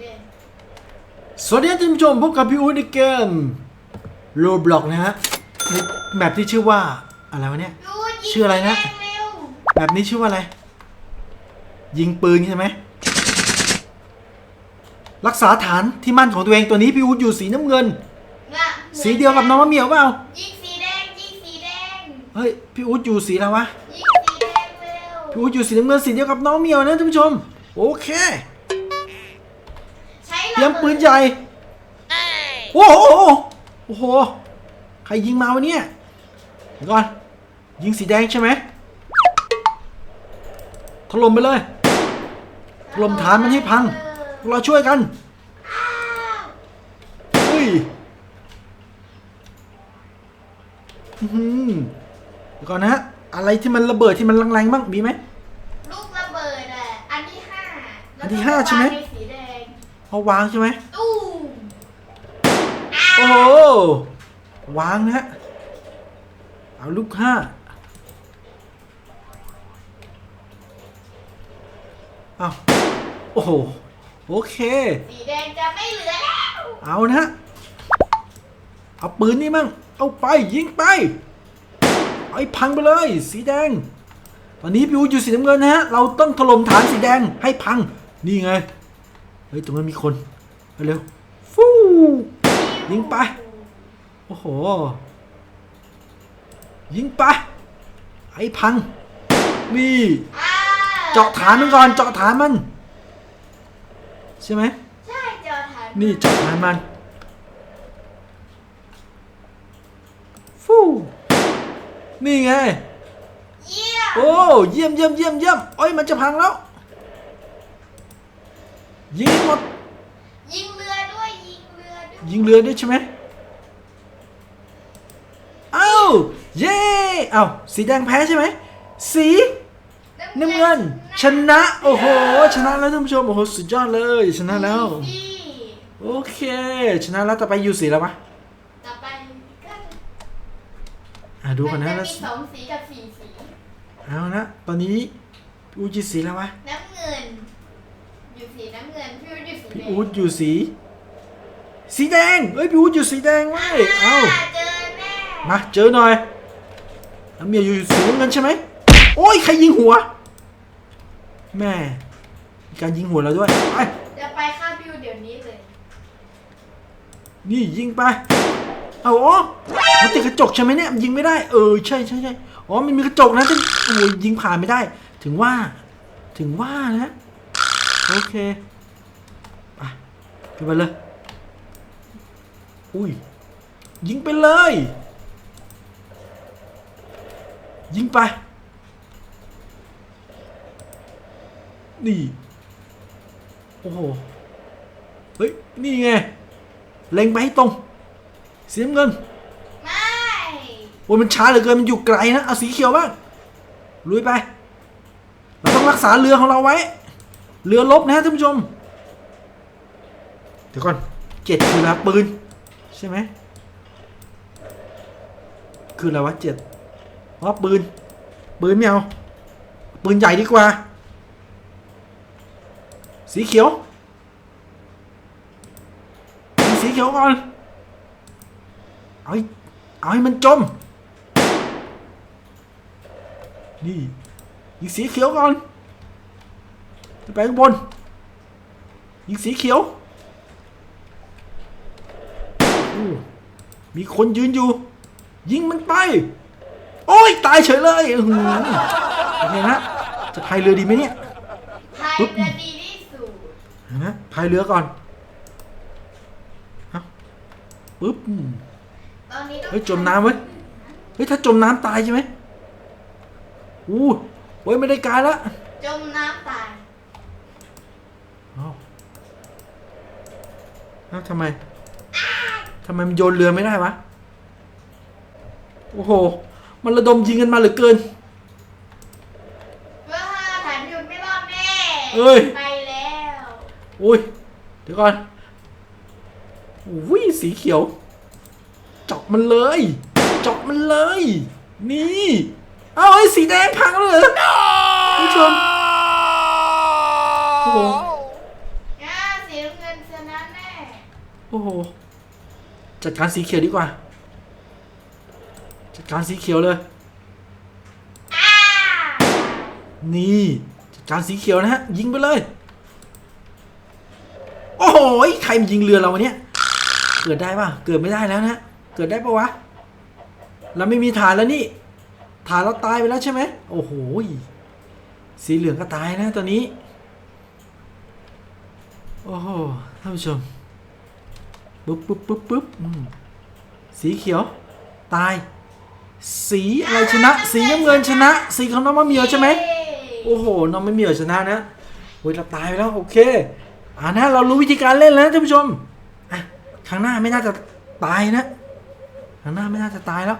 แดงสวัสดีครับท่านผู้ชมพบกับพี่อู๊ดในเกมโรบล็อกนะฮะในแมปที่ชื่อว่าอะไรวะเนี่ยดูยิงชื่ออะไรนะสีแดงเร็วแบบนี้ชื่อว่าอะไร ยิงปืนใช่ไหม รักษาฐานที่มั่นของตัวเองตัวนี้พี่อู๊ดอยู่สีน้ำเงินน่ะสีเดียวกับน้องมะเหมียวเปล่ายิงสีแดงยิงสีแดงเฮ้ยพี่อู๊ดอยู่สีอะไรวะยิงสีแดงเร็วพี่อู๊ดอยู่สีน้ำเงินสีเดียวกับน้องมะเหมียวนะท่านผู้ชม โอเคใช้เตรียมปืนใหญ่ โอ้โห โอ้โห ใครยิงมาวะเนี่ยเดี๋ยวก่อน ยิงสีแดงใช่ไหมถล่มไปเลย ถล่มฐานมันให้พังพวกเราช่วยกันเฮ้ยอื้อหือเดี๋ยวก่อนนะฮะ อะไรที่มันระเบิดที่มันแรงๆบ้างมีไหม ลูกระเบิดอะ อันที่ห้าอันที่ห้าใช่ไหม แล้วก็วางในสีแดง เอาวางใช่ไหมตู้มโอ้โหวางนะฮะเอาลูกห้าเอาโอ้โหโอเค สีแดงจะไม่เหลือแล้ว เอานะฮะเอาปืนนี่มั่งเอาไปยิงไปไอ้พังไปเลย สีแดง ตอนนี้พี่อูอยู่สีน้ำเงินนะฮะเราต้องถล่มฐานสีแดงให้พังนี่ไง เฮ้ยตรงนั้นมีคนไปเร็วฟู้ยิงไป โอ้โห ยิงไป ไอ้พัง นี่อ่าเจาะฐานมันก่อน เจาะฐานมัน ใช่ไหม ใช่เจาะฐาน นี่เจาะฐานมัน ฟูนี่ไง เยี่ยม โอ้ เยี่ยมเยี่ยมเยี่ยมเยี่ยมโอ้ยมันจะพังแล้ว ยิงหมด ยิงเรือด้วยยิงเรือด้วยยิงเรือด้วยใช่ไหมเอ้าเย้เอ้าสีแดงแพ้ใช่ไหมสีน้ำเงิน ชนะ โอ้โห ชนะแล้วท่านผู้ชม โอ้โห สุดยอดเลย ชนะแล้ว ดีโอเค ชนะแล้ว ต่อไปอยู่สีแล้วปะต่อไปก็อะดูกันนะมัแล้วจมีสองสีกับสี่สีเอานะ ตอนนี้พี่อูดอยู่สีแล้ววะ น้ำเงิน อยู่สีน้ำเงินพี่อู๊ดอยู่สีพี่แดงอูดอยู่สี สีแดงเฮ้ยพี่อูดอยู่สีแดงเว้ยเอาเจอแน่มาเจอหน่อยน้ำเมียอยู่สีน้ำเงินใช่ไหมโอ้ยใครยิงหัว แม่มีการยิงหัวเราด้วยไปจะไปฆ่าพี่อู๊ดเดี๋ยวนี้เลยนี่ยิงไป เอาอ๋อมันติดกระจกใช่ไหมเนี่ยมันยิงไม่ได้ เออใช่ใช่ใช่อ๋อมันมีกระจกนะที่โอ้ยยิงผ่านไม่ได้ ถึงว่า ถึงว่านะโอเคไปขึ้นไปเลย อุ้ย ยิงไปเลย ยิงไป นี่ โอ้โห เฮ้ย นี่ไง เล็งไปให้ตรง เสียเงินไม่โอ้ยมันช้าเหลือเกิน มันอยู่ไกลนะ เอาสีเขียวบ้าง ลุยไป เราต้องรักษาเรือของเราไว้ เรือลบนะท่านผู้ชม เดี๋ยวก่อนเจ็ดคืออะไรปืน ใช่ไหม คืออะไรวะเจ็ดอ๋อปืน ปืนไม่เอาปืนใหญ่ดีกว่า สีเขียวยิงสีเขียวก่อนเอาให้เอาให้มันจม นี่ยิงสีเขียวก่อน ไปข้างบน ยิงสีเขียวอู้มีคนยืนอยู่ ยิงมันไป โอ้ย ตายเฉยเลยอื้อหือเป็นไงฮะจะพายเรือดีไหมเนี่ย พายปึ๊บเรือดีที่สุดเห็นะพายเรือก่อนเอาปึ๊บตอนนี้ต้องเฮ้ยจมน้ำเว้ย เฮ้ยถ้าจมน้ำตายใช่ไหมอู้โอ้ยไม่ได้การละ จมน้ำตาย เอ้า เอ้าทำไมทำไมมันโยนเรือไม่ได้วะ โอ้โห มันระดมยิงกันมาเหลือเกินเพื่อฐานพี่อู๊ดไม่รอดแน่เอ้ย ไปแล้วอุ้ย เดี๋ยวก่อนอุ้ยสีเขียว เจาะมันเลย เจาะมันเลย นี่ เอาไอ้สีแดงพังเลยเหรอผู้ชม โอ้โห อ่าส สีน้ำเงินชนะแน่ โอ้โห จัดการสีเขียวดีกว่า จัดการสีเขียวเลย นี่ จัดการสีเขียวนะฮะ ยิงไปเลย โอ้โห ใครมันยิงเรือเราวะเนี่ย เกิดได้ป่ะ เกิดไม่ได้แล้วนะ เกิดได้ปะวะ เราไม่มีฐานแล้วนี่ ฐานเราตายไปแล้วใช่ไหม โอ้โห สีเหลืองก็ตายนะตัวนี้ โอ้โห ท่านผู้ชม ปุ๊บปุ๊บปุ๊บปุ๊บอืมสีเขียว ตาย สีอะไรชนะ สีน้ำเงินชนะ สีของน้องมะเหมียวใช่ไหมโอ้โห น้องไม่มีเหรอชนะนะโอ้ยเราตายไปแล้วโอเคอ่านะเรารู้วิธีการเล่นแล้วนะท่านผู้ชมอะครั้งหน้าไม่น่าจะตายนะครั้งหน้าไม่น่าจะตายแล้ว